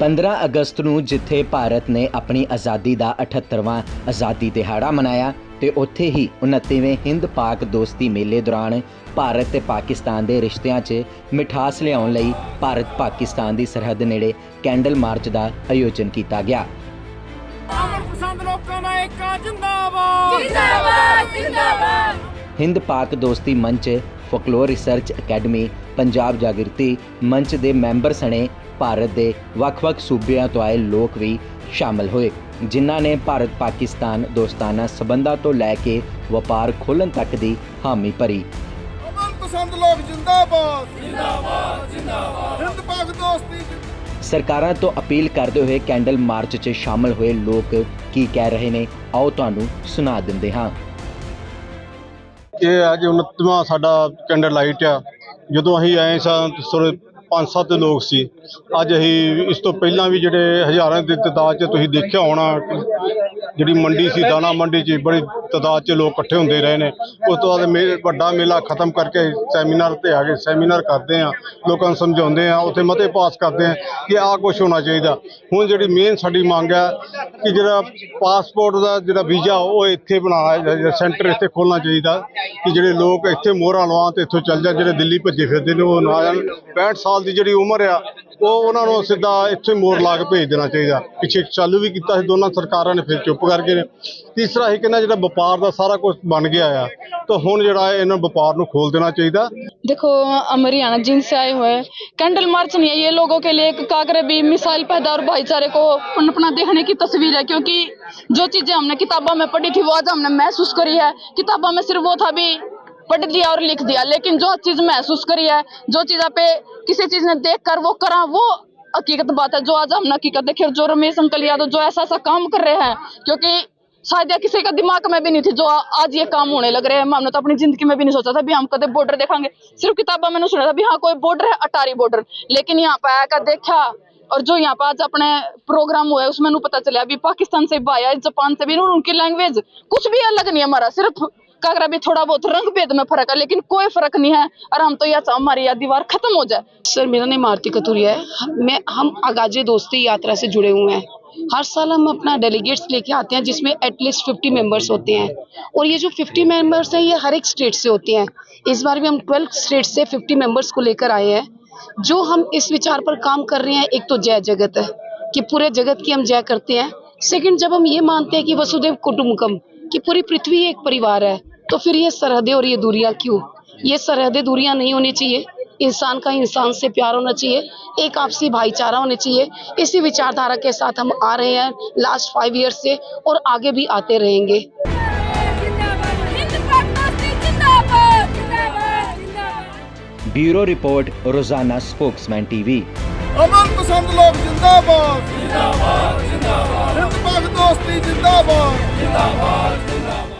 15 ਅਗਸਤ ਨੂੰ ਜਿੱਥੇ ਭਾਰਤ ਨੇ ਆਪਣੀ ਆਜ਼ਾਦੀ ਦਾ 78ਵਾਂ ਆਜ਼ਾਦੀ ਦਿਹਾੜਾ ਮਨਾਇਆ ਤੇ ਉੱਥੇ ਹੀ 29ਵੇਂ ਹਿੰਦ ਪਾਕ ਦੋਸਤੀ ਮੇਲੇ ਦੌਰਾਨ ਭਾਰਤ ਤੇ ਪਾਕਿਸਤਾਨ ਦੇ ਰਿਸ਼ਤਿਆਂ 'ਚ ਮਿਠਾਸ ਲਿਆਉਣ ਲਈ ਭਾਰਤ ਪਾਕਿਸਤਾਨ ਦੀ ਸਰਹੱਦ ਨੇੜੇ ਕੈਂਡਲ ਮਾਰਚ ਦਾ ਆਯੋਜਨ ਕੀਤਾ ਗਿਆ। ਅਮਰ ਪਸੰਦ ਲੋਕਾਂ ਦਾ ਏਕਾ ਜਿੰਦਾਬਾਦ! ਜਿੰਦਾਬਾਦ ਜਿੰਦਾਬਾਦ! Hind Pak Dosti Manch folklore research academy Punjab Jagriti Manch ਦੇ ਮੈਂਬਰ ਸਣੇ ਭਾਰਤ ਦੇ ਵੱਖ-ਵੱਖ ਸੂਬਿਆਂ ਤੋਂ ਆਏ ਲੋਕ ਵੀ ਸ਼ਾਮਲ ਹੋਏ ਜਿਨ੍ਹਾਂ ਨੇ ਭਾਰਤ ਪਾਕਿਸਤਾਨ ਦੋਸਤਾਨਾ ਸਬੰਧਾਂ ਤੋਂ ਲੈ ਕੇ ਵਪਾਰ ਖੋਲ੍ਹਣ ਤੱਕ ਦੀ ਹਾਮੀ ਭਰੀ। ਅਮਰ ਪਸੰਦ ਲੋਕ ਜਿੰਦਾਬਾਦ। ਜਿੰਦਾਬਾਦ ਜਿੰਦਾਬਾਦ। ਹਿੰਦ ਪਾਕ ਦੋਸਤੀ ਜਿੰਦਾਬਾਦ। ਸਰਕਾਰਾਂ ਤੋਂ ਅਪੀਲ ਕਰਦੇ ਹੋਏ ਕੈਂਡਲ ਮਾਰਚ 'ਚ ਸ਼ਾਮਲ ਹੋਏ ਲੋਕ ਕੀ ਕਹਿ ਰਹੇ ਨੇ? ਆਓ ਤੁਹਾਨੂੰ ਸੁਣਾ ਦਿੰਦੇ ਹਾਂ। ਇਹ ਅੱਜ 29ਵਾਂ ਸਾਡਾ ਕੈਂਡਲ ਲਾਈਟ ਆ। ਜਦੋਂ ਅਸੀਂ ਆਏ ਸਾਂ ਸੋਰੇ ਪੰਜ ਸੱਤ ਲੋਕ ਸੀ। ਅੱਜ ਅਸੀਂ ਇਸ ਤੋਂ ਪਹਿਲਾਂ ਵੀ ਜਿਹੜੇ ਹਜ਼ਾਰਾਂ ਦੀ ਤਦਾਦ 'ਚ ਤੁਸੀਂ ਦੇਖਿਆ ਹੋਣਾ, ਜਿਹੜੀ ਮੰਡੀ ਸੀ, ਦਾਣਾ ਮੰਡੀ 'ਚ ਬੜੀ ਤਦਾਦ 'ਚ ਲੋਕ ਇਕੱਠੇ ਹੁੰਦੇ ਰਹੇ ਨੇ। ਉਸ ਤੋਂ ਬਾਅਦ ਮੇ- ਵੱਡਾ ਮੇਲਾ ਖਤਮ ਕਰਕੇ ਸੈਮੀਨਾਰ ਤੇ ਆ ਗਏ ਸੈਮੀਨਾਰ ਕਰਦੇ ਆ, ਲੋਕਾਂ ਨੂੰ ਸਮਝਾਉਂਦੇ ਆ, ਉੱਥੇ ਮਤੇ ਪਾਸ ਕਰਦੇ ਆ ਕਿ ਆਹ ਕੁਛ ਹੋਣਾ ਚਾਹੀਦਾ। ਹੁਣ ਜਿਹੜੀ ਮੇਨ ਸਾਡੀ ਮੰਗ ਹੈ ਕਿ ਜਿਹੜਾ ਪਾਸਪੋਰਟ ਦਾ ਜਿਹੜਾ ਵੀਜ਼ਾ, ਉਹ ਇੱਥੇ ਬਣਾਇਆ ਸੈਂਟਰ ਇੱਥੇ ਖੋਲਣਾ ਚਾਹੀਦਾ ਕਿ ਜਿਹੜੇ ਲੋਕ ਇੱਥੇ ਮੋਹਰਾਂ ਲਵਾਉਣ ਤੇ ਇੱਥੋਂ ਚੱਲ ਜਾਣ, ਜਿਹੜੇ ਦਿੱਲੀ ਭੱਜੇ ਫਿਰਦੇ ਨੇ, ਉਹ ਨਾ ਜਾਣ। 65 ਸਾਲ ਦੀ ਜਿਹੜੀ ਉਮਰ ਆ ਉਹ ਉਹਨਾਂ ਨੂੰ ਸਿੱਧਾ ਇੱਥੇ ਮੋਹਰ ਲਾ ਕੇ ਭੇਜ ਦੇਣਾ ਚਾਹੀਦਾ ਪਿੱਛੇ ਚਾਲੂ ਵੀ ਕੀਤਾ ਸੀ ਦੋਨਾਂ ਸਰਕਾਰਾਂ ਨੇ ਫਿਰ ਚੁੱਪ ਕਰਕੇ ਨੇ ਤੀਸਰਾ ਹੀ ਕਹਿੰਦਾ ਜਿਹੜਾ ਵਪਾਰ ਦਾ ਸਾਰਾ ਕੁਝ ਬਣ ਗਿਆ ਆ ਤਾਂ ਹੁਣ ਜਿਹੜਾ ਹੈ ਇਹਨਾਂ ਵਪਾਰ ਨੂੰ ਖੋਲ ਦੇਣਾ ਚਾਹੀਦਾ देखो हम हरियाणा जिन से आए हुए हैं कैंडल मार्च नहीं है ये लोगों के लिए एक काकरबी मिसाल पैदा और भाईचारे को अपना देखने की तस्वीर है क्योंकि जो चीजें हमने किताबों में पढ़ी थी वो आज हमने महसूस करी है किताबों में सिर्फ वो था भी पढ़ दिया और लिख दिया लेकिन जो चीज महसूस करी है जो चीज आप किसी चीज़ ने देख कर वो करा, वो हकीकत बात है, जो आज हमने हकीकत देखी जो रमेश अंकल यादव जो ऐसा ऐसा काम कर रहे हैं, क्योंकि शायद किसी का दिमाग में भी नहीं थी, जो आज ये काम होने लग रहे हैं, हमने तो अपनी ज़िंदगी में भी नहीं सोचा था, भी हम कदे बॉर्डर देखेंगे। सिर्फ़ किताबा मैंने सुना था, भी हाँ कोई बॉर्डर है, अटारी बॉर्डर लेकिन यहाँ पे आकर देखा, और जो यहाँ पे आज अपने प्रोग्राम हुआ है उसमें पता चला, अभी पाकिस्तान से भी आया, जापान से भी उनकी लैंग्वेज कुछ भी अलग नहीं है हमारा, सिर्फ़ काकरा भी थोड़ा बहुत रंग भेद में फ़र्क है, लेकिन कोई फ़र्क नहीं है। और हम तो यह चाह हमारी यह दीवार खत्म हो जाए। सर, मेरा नाम आरती कतूरिया है। मैं, हम आगाजे दोस्ती यात्रा से जुड़े हुए हैं। हर साल हम अपना डेलीगेट्स लेके आते हैं, जिसमें एटलीस्ट 50 मेंबर्स होते हैं। और ये जो 50 मेंबर्स हैं, ये हर एक स्टेट से होते हैं। इस बार भी हम 12 स्टेट से 50 मेंबर्स को लेकर आए हैं। जो हम इस विचार पर काम कर रहे हैं, एक तो जय जगत है, कि पूरे जगत की हम जय करते हैं। सेकंड जब हम ये मानते हैं कि वसुदेव कुटुम्बकम, कि पूरी पृथ्वी एक परिवार है तो फिर ये सरहदें और ये दूरियाँ क्यों? ये सरहदें दूरियाँ नहीं होनी चाहिए। इंसान का इंसान से प्यार होना चाहिए। एक आपसी भाईचारा होना चाहिए। इसी विचारधारा के साथ हम आ रहे हैं लास्ट फाइव ईयर्स से और आगे भी आते रहेंगे। Bureau report Rozana spokesman TV. अमन पसंद लोग जिंदाबाद। जिंदाबाद जिंदाबाद। दोस्ती जिंदाबाद जिंदाबाद।